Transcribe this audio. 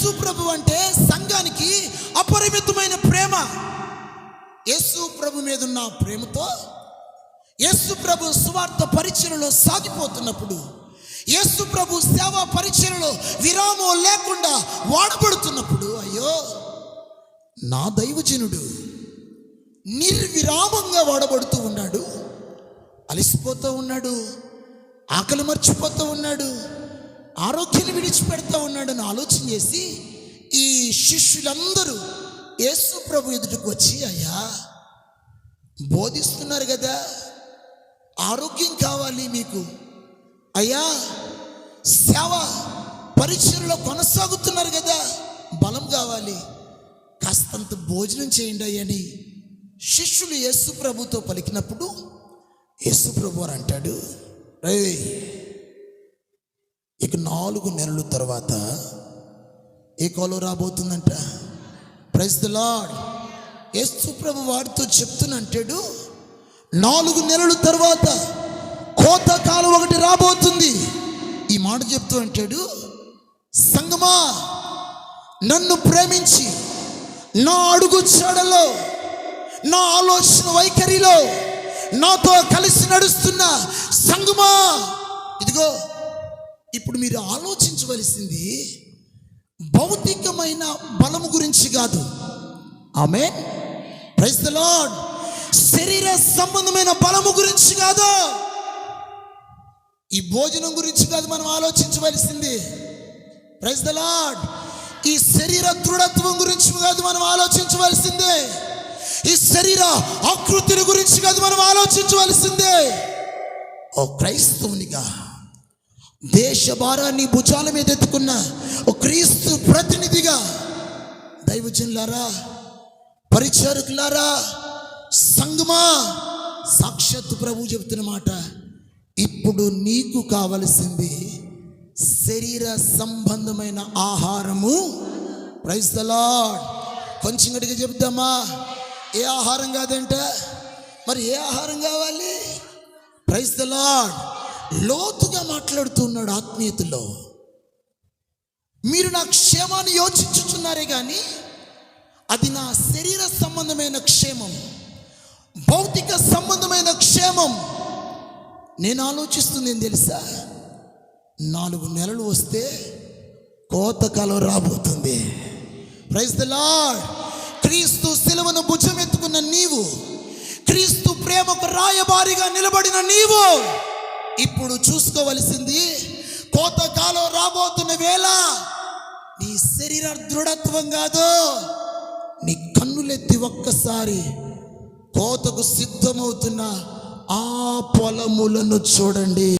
యేసు ప్రభు అంటే సంఘానికి అపరిమితమైన ప్రేమ. యేసు ప్రభు మీద ఉన్న ప్రేమతో యేసు ప్రభు సువార్త పరిచయలో సాగిపోతున్నప్పుడు యేసు ప్రభు సేవా పరిచయలో విరామం లేకుండా వాడబడుతున్నప్పుడు అయ్యో నా దైవజనుడు నిర్విరామంగా వాడబడుతూ ఉన్నాడు. అలసిపోతూ ఉన్నాడు. ఆకలి మర్చిపోతూ ఉన్నాడు. ఆరోగ్యాన్ని విడిచిపెడతా ఉన్నాడు అని ఆలోచన చేసి ఈ శిష్యులందరూ యేసు ప్రభు ఎదుటికి వచ్చి అయ్యా బోధిస్తున్నారు కదా ఆరోగ్యం కావాలి మీకు. అయ్యా సేవ పరిచయలో కొనసాగుతున్నారు కదా బలం కావాలి. కాస్తంత భోజనం చేయండి అయ్యని శిష్యులు యేసు ప్రభుతో పలికినప్పుడు యేసు ప్రభు అని అంటాడు రే ఇక నాలుగు నెలల తర్వాత ఏ కాలు రాబోతుందంట? ప్రైజ్ ద లాడ్ యేసు ప్రభు వాడితో చెప్తున్నంటాడు నాలుగు నెలల తర్వాత కోత కాలం ఒకటి రాబోతుంది. ఈ మాట చెప్తూ అంటాడు సంగమా నన్ను ప్రేమించి నా అడుగు చాడలో నా ఆలోచన వైఖరిలో నాతో కలిసి నడుస్తున్న సంగమా. ఇదిగో ఇప్పుడు మీరు ఆలోచించవలసింది భౌతికమైన బలము గురించి కాదు. ఆమె ప్రైజ్ ద లార్డ్ శరీర సంబంధమైన బలము గురించి కాదు. ఈ భోజనం గురించి కాదు మనం ఆలోచించవలసింది. ప్రైజ్ ద లార్డ్ ఈ శరీర దృఢత్వం గురించి కాదు మనం ఆలోచించవలసిందే. ఈ శరీర ఆకృతిని గురించి కాదు మనం ఆలోచించవలసిందే. ఓ క్రైస్తవునిగా దేశ భారాన్ని భుజాల మీద ఎత్తుకున్న ఓ క్రీస్తు ప్రతినిధిగా దైవజనులారా పరిచారకులారా సంగమా సాక్షాత్ ప్రభు చెబుతున్న మాట ఇప్పుడు నీకు కావలసింది శరీర సంబంధమైన ఆహారము. ప్రైజ్ ద కొంచెం గట్టిగా చెప్దామా ఏ ఆహారం కాదంట? మరి ఏ ఆహారం కావాలి? ప్రైజ్ ద లోతుగా మాట్లాడుతున్నాడు ఆత్మీయతలో. మీరు నా క్షేమాన్ని యోచించుచున్నారే కానీ అది నా శరీర సంబంధమైన క్షేమం భౌతిక సంబంధమైన క్షేమం. నేను ఆలోచిస్తుంది ఏం తెలుసా? నాలుగు నెలలు వస్తే కోతకాలం రాబోతుంది. ప్రైజ్ ద లార్డ్ క్రీస్తు సిలువను భుజం ఎత్తుకున్న నీవు క్రీస్తు ప్రేమకు రాయబారిగా నిలబడిన నీవు. ఇప్పుడు చూసుకోవలసింది కోతకాలం రాబోతున్న వేళ నీ శరీర దృఢత్వం కాదు. నీ కన్నులెత్తి ఒక్కసారి కోతకు సిద్ధమవుతున్న ఆ పొలములను చూడండి.